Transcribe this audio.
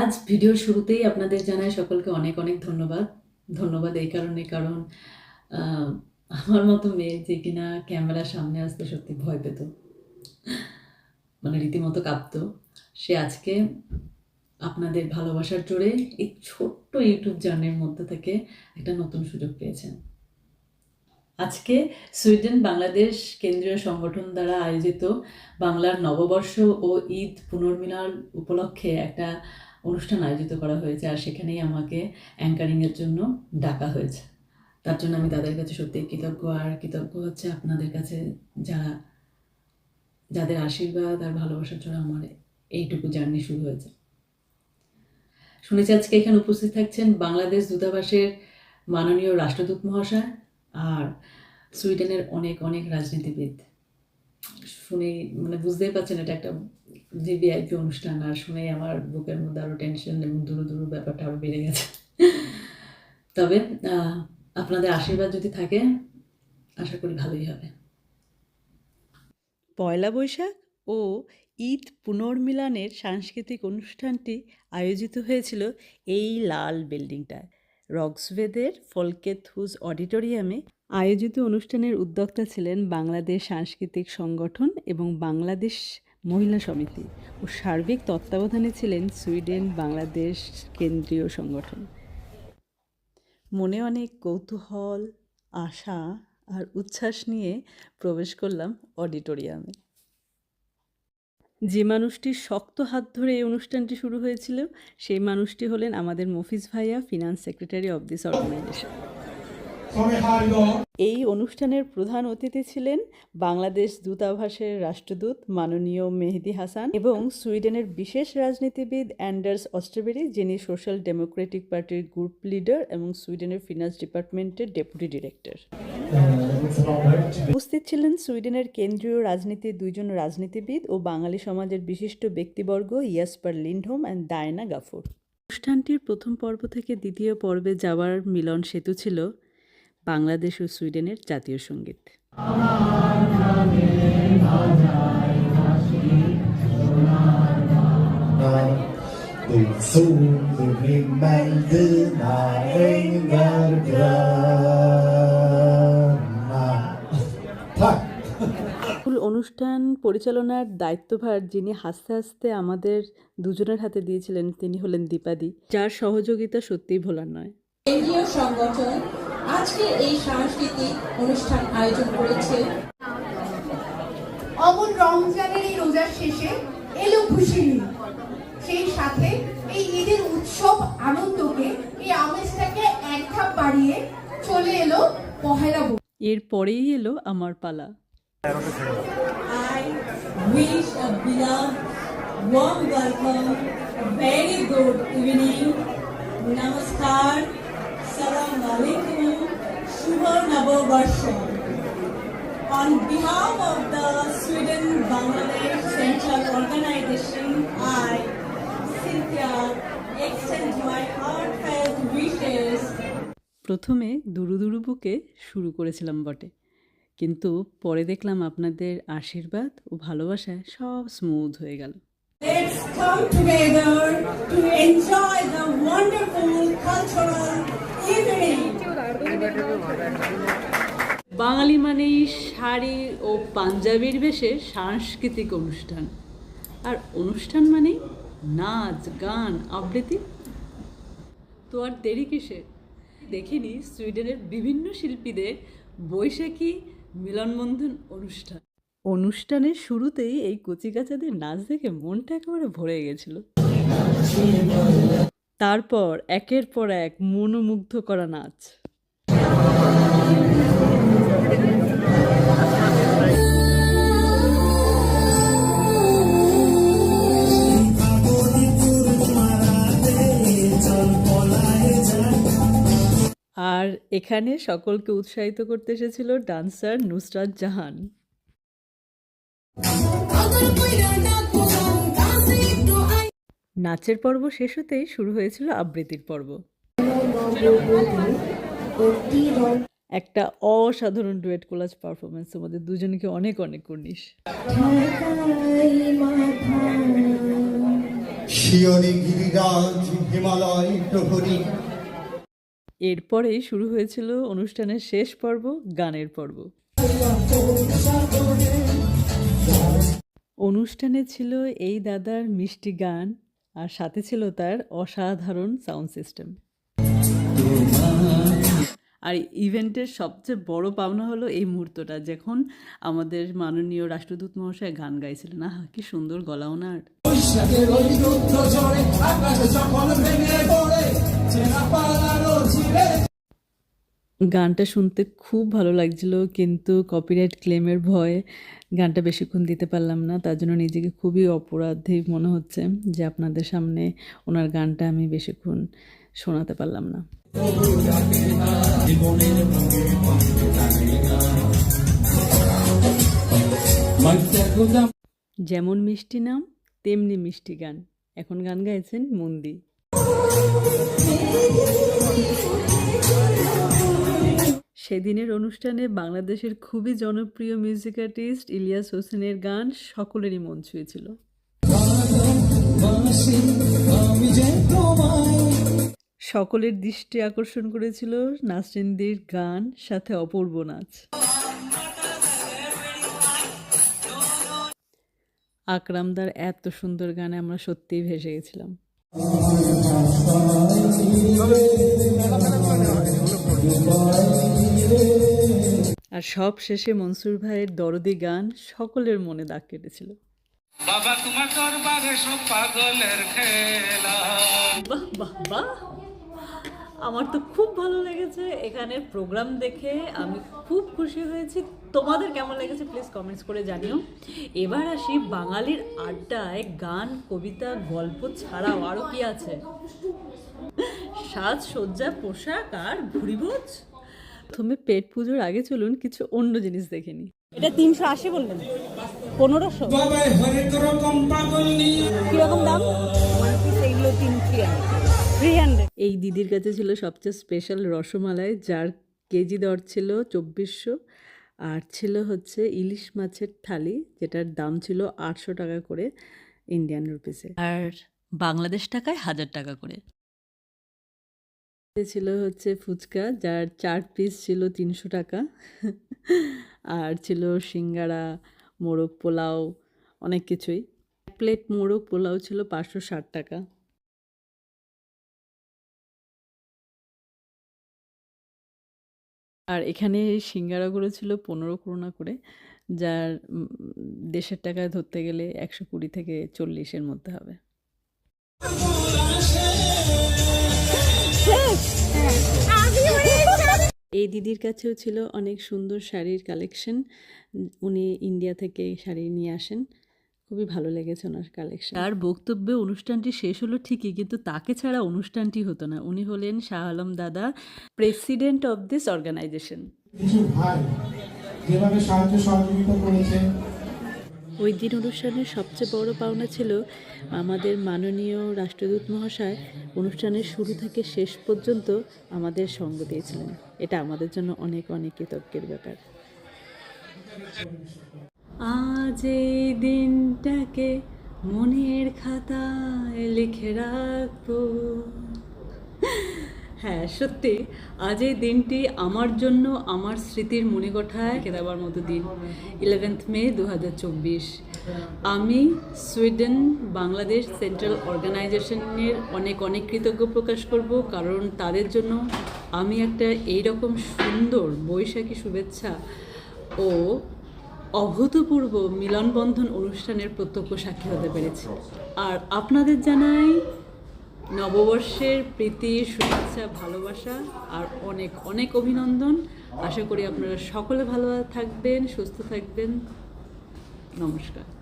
আজ ভিডিওর শুরুতেই আপনাদের জানাই সকলকে অনেক অনেক ধন্যবাদ। ধন্যবাদ এই কারণে, কারণ আমার মতো মেয়ে যে কিনা ক্যামেরার সামনে আসতে সত্যি ভয় পেত। মানে রীতিমতো কাঁপতো। সে আজকে আপনাদের ভালোবাসার জোরে এই ছোট্ট ইউটিউব জার্নির মধ্যে থেকে একটা নতুন সুযোগ পেয়েছেন। আজকে সুইডেন বাংলাদেশ কেন্দ্রীয় সংগঠন দ্বারা আয়োজিত বাংলার নববর্ষ ও ঈদ পুনর্মিলন উপলক্ষে একটা অনুষ্ঠান আয়োজিত করা হয়েছে আর সেখানেই আমাকে অ্যাঙ্কারিংয়ের জন্য ডাকা হয়েছে। তার জন্য আমি তাদের কাছে সত্যিই কৃতজ্ঞ আর কৃতজ্ঞ হচ্ছে আপনাদের কাছে যারা, যাদের আশীর্বাদ আর ভালোবাসার জন্য আমার এইটুকু জার্নি শুরু হয়েছে। শুনেছি আজকে এখানে উপস্থিত থাকছেন বাংলাদেশ দূতাবাসের মাননীয় রাষ্ট্রদূত মহাশয় আর সুইডেনের অনেক অনেক রাজনীতিবিদ। শুনেই মানে বুঝতেই পারছেন এটা একটা ভিভিআইপি অনুষ্ঠান, আর শুনেই আমার বুকের মধ্যে আরও টেনশন এবং দূর দূর ব্যাপারটা আরও বেড়ে গেছে। তবে আপনাদের আশীর্বাদ যদি থাকে, আশা করি ভালোই হবে। পয়লা বৈশাখ ও ঈদ পুনর্মিলনের সাংস্কৃতিক অনুষ্ঠানটি আয়োজিত হয়েছিল এই লাল বিল্ডিংটায় রক্সভেদের ফলকেত ফলকেথুজ অডিটোরিয়ামে আয়োজিত অনুষ্ঠানের উদ্যোক্তা ছিলেন বাংলাদেশ সাংস্কৃতিক সংগঠন এবং বাংলাদেশ মহিলা সমিতি ও সার্বিক তত্ত্বাবধানে ছিলেন সুইডেন, বাংলাদেশ কেন্দ্রীয় সংগঠন। মনে অনেক কৌতূহল, আশা আর উচ্ছ্বাস নিয়ে প্রবেশ করলাম অডিটোরিয়ামে। যে মানুষটির শক্ত হাত ধরে এই অনুষ্ঠানটি শুরু হয়েছিল, সেই মানুষটি হলেন আমাদের মফিজ ভাইয়া finance secretary of this organisation এই অনুষ্ঠানের প্রধান অতিথি ছিলেন বাংলাদেশ দূতাবাসের রাষ্ট্রদূত মাননীয় মেহেদি হাসান এবং সুইডেনের বিশেষ রাজনীতিবিদ অ্যান্ডার্স অস্ট্রেবেরি যিনি সোশ্যাল ডেমোক্রেটিক পার্টির গ্রুপ লিডার এবং সুইডেনের ফিনান্স ডিপার্টমেন্টের ডেপুটি ডিরেক্টর। উপস্থিত ছিলেন সুইডেনের কেন্দ্রীয় রাজনীতির দুইজন রাজনীতিবিদ ও বাঙালি সমাজের বিশিষ্ট ব্যক্তিবর্গ ইয়াসপার লিন্ডহোম অ্যান্ড ডায়না গাফুর। অনুষ্ঠানটির প্রথম পর্ব থেকে দ্বিতীয় পর্বে যাওয়ার মিলন সেতু ছিল। বাংলাদেশ ও সুইডেনের জাতীয় সংগীত Din sol ur himmel, dina ängar gröna. Tack! মূল অনুষ্ঠান পরিচালনার দায়িত্বভার যিনি হাসতে হাসতে আমাদের দুজনের হাতে দিয়েছিলেন তিনি হলেন দীপাদি যার সহযোগিতা সত্যিই ভোলার নয় কেন্দ্রীয় সংগঠন আজকে এই সাংস্কৃতিক অনুষ্ঠান আয়োজন করেছে অমন রমজানের এই রোজার শেষে এলো ঈদ। সেই সাথে এই ঈদের উৎসব আনন্দকে এই আমেজটাকে এক ধাপ বাড়িয়ে চলে এলো পহেলা বৈশাখ। এর পরেই এলো আমার পালা I wish a beloved warm welcome, a very good evening, namaskar, salam alaikum, shubha navabarsha. On behalf of the Sweden Bangladesh Central Organization, I, Cynthia, extend my heartfelt wishes প্রথমে দুরু দুরু বুকে শুরু করেছিলাম বটে কিন্তু পরে দেখলাম আপনাদের আশীর্বাদ ও ভালোবাসায় সব স্মুথ হয়ে গেল Let's come together to enjoy the wonderful cultural. বাঙালি মানেই শাড়ি ও পাঞ্জাবির বেশে সাংস্কৃতিক অনুষ্ঠান। আর অনুষ্ঠান মানেই নাচ, গান, আবৃত্তি। তো আর দেরি কিসে? দেখিনি সুইডেনের বিভিন্ন শিল্পীদের বৈশাখী মিলনবন্ধন অনুষ্ঠান। অনুষ্ঠানের শুরুতেই এই কচিকাচাদের নাচ দেখে মনটা একেবারে ভরে গেছিল। তারপর একের পর এক মনোমুগ্ধ করা নাচ। আর এখানে সকলকে উৎসাহিত করতে এসেছিল ডান্সার নুসরাত জাহান। নাচের পর্ব শেষ হতেই শুরু হয়েছিল আবৃত্তির পর্ব। একটা অসাধারণ ডুয়েট কোলাজ পারফরমেন্স তোমাদের দুজনকে অনেক অনেক কর্নিশ। প্রহরী। এরপরেই শুরু হয়েছিল অনুষ্ঠানের শেষ পর্ব গানের পর্ব। অনুষ্ঠানে ছিল এই দাদার মিষ্টি গান আর সাথে ছিল তার অসাধারণ সাউন্ড সিস্টেম। আর ইভেন্টের সবচেয়ে বড় পাওনা হলো এই মুহূর্তটা, যখন আমাদের মাননীয় রাষ্ট্রদূত মহাশয় গান গাইছিলেন। আহা, কি সুন্দর গলা ওনার। গানটা শুনতে খুব ভালো লাগছিল, কিন্তু কপিরাইট ক্লেমের ভয়ে গানটা বেশিক্ষণ দিতে পারলাম না। তার জন্য নিজেকে খুবই অপরাধী মনে হচ্ছে যে আপনাদের সামনে ওনার গানটা আমি বেশিক্ষণ শোনাতে পারলাম না। যেমন মিষ্টি নাম, তেমনি মিষ্টি গান। এখন গান গাইছেন মন্দি। সেদিনের অনুষ্ঠানে বাংলাদেশের খুবই জনপ্রিয় মিউজিক আর্টিস্ট ইলিয়াস হোসেনের গান সকলেরই মন ছুঁয়েছিল। সকলের দৃষ্টি আকর্ষণ করেছিল নাসরিনদির গান, সাথে অপূর্ব নাচ। আকরামদার এত সুন্দর গানে আমরা সত্যিই ভেসে গেছিলাম। আর সব শেষে মনসুর ভাইয়ের দরদি গান সকলের মনে দাগ কেটেছিল। বাবা তোমার দরবারে সব পাগলের খেলা। বাহ বাহ বাহ। আমার তো খুব ভালো লেগেছে। এখানের প্রোগ্রাম দেখে আমি খুব খুশি হয়েছি। তোমাদের কেমন লেগেছে প্লিজ কমেন্টস করে জানিও। এবার আসি বাঙালির আড্ডায় গান কবিতা গল্প ছাড়াও আরও কি আছে? সাজসজ্জা পোশাক আর ভুড়িভোজ প্রথমে পেট পুজোর আগে চলুন কিছু অন্য জিনিস দেখে নিই। এটা তিনশো আশি বললেন। পনেরোশো। কীরকম দাম? এগুলো তিন থ্রি থ্রি হান্ড্রেড এই দিদির কাছে ছিল সবচেয়ে স্পেশাল রসমালাই যার কেজি দর ছিল চব্বিশশো। আর ছিল হচ্ছে ইলিশ মাছের থালি যেটার দাম ছিল আটশো টাকা করে ইন্ডিয়ান রুপিসে আর বাংলাদেশ টাকায় হাজার টাকা করে। ছিল হচ্ছে ফুচকা যার চার পিস ছিল তিনশো টাকা। আর ছিল সিঙ্গারা মোরগ পোলাও অনেক কিছুই। এক প্লেট মোরগ পোলাও ছিল পাঁচশো ষাট টাকা। এখানে এই সিঙ্গারাগুলো ছিল পনেরো করোনা করে, যার দেশের টাকায় ধরতে গেলে একশো কুড়ি থেকে চল্লিশের মধ্যে হবে। এই দিদির কাছেও ছিল অনেক সুন্দর শাড়ির কালেকশন উনি ইন্ডিয়া থেকে শাড়ি নিয়ে আসেন। খুবই ভালো লেগেছে ওনার কালেকশন তার বক্তব্যে অনুষ্ঠানটি শেষ হলো ঠিকই কিন্তু তাকে ছাড়া অনুষ্ঠানটি হতো না। উনি হলেন শাহ আলম দাদা প্রেসিডেন্ট অফ দিস অর্গানাইজেশন যেভাবে সাহায্য সহযোগিতা করেছে ওই দিন অনুষ্ঠানের সবচেয়ে বড় পাওনা ছিল আমাদের মাননীয় রাষ্ট্রদূত মহাশয় অনুষ্ঠানের শুরু থেকে শেষ পর্যন্ত আমাদের সঙ্গ দিয়েছিলেন। এটা আমাদের জন্য অনেক অনেক কৃতজ্ঞের ব্যাপার। আজ এই দিনটাকে মনের খাতায় লিখে রাখব। হ্যাঁ সত্যি, আজ এই দিনটি আমার জন্য আমার স্মৃতির মণিকোঠায় দেওয়ার মতো দিন। ইলেভেন্থ মে দু হাজার চব্বিশ। আমি সুইডেন, বাংলাদেশ সেন্ট্রাল অর্গানাইজেশনের অনেক অনেক কৃতজ্ঞ প্রকাশ করব, কারণ তাদের জন্য আমি একটা এইরকম সুন্দর বৈশাখী শুভেচ্ছা ও অভূতপূর্ব মিলনবন্ধন অনুষ্ঠানের প্রত্যক্ষ সাক্ষী হতে পেরেছি। আর আপনাদের জানাই নববর্ষের প্রীতি শুভেচ্ছা, ভালোবাসা আর অনেক অনেক অভিনন্দন। আশা করি আপনারা সকলে ভালো থাকবেন, সুস্থ থাকবেন। নমস্কার।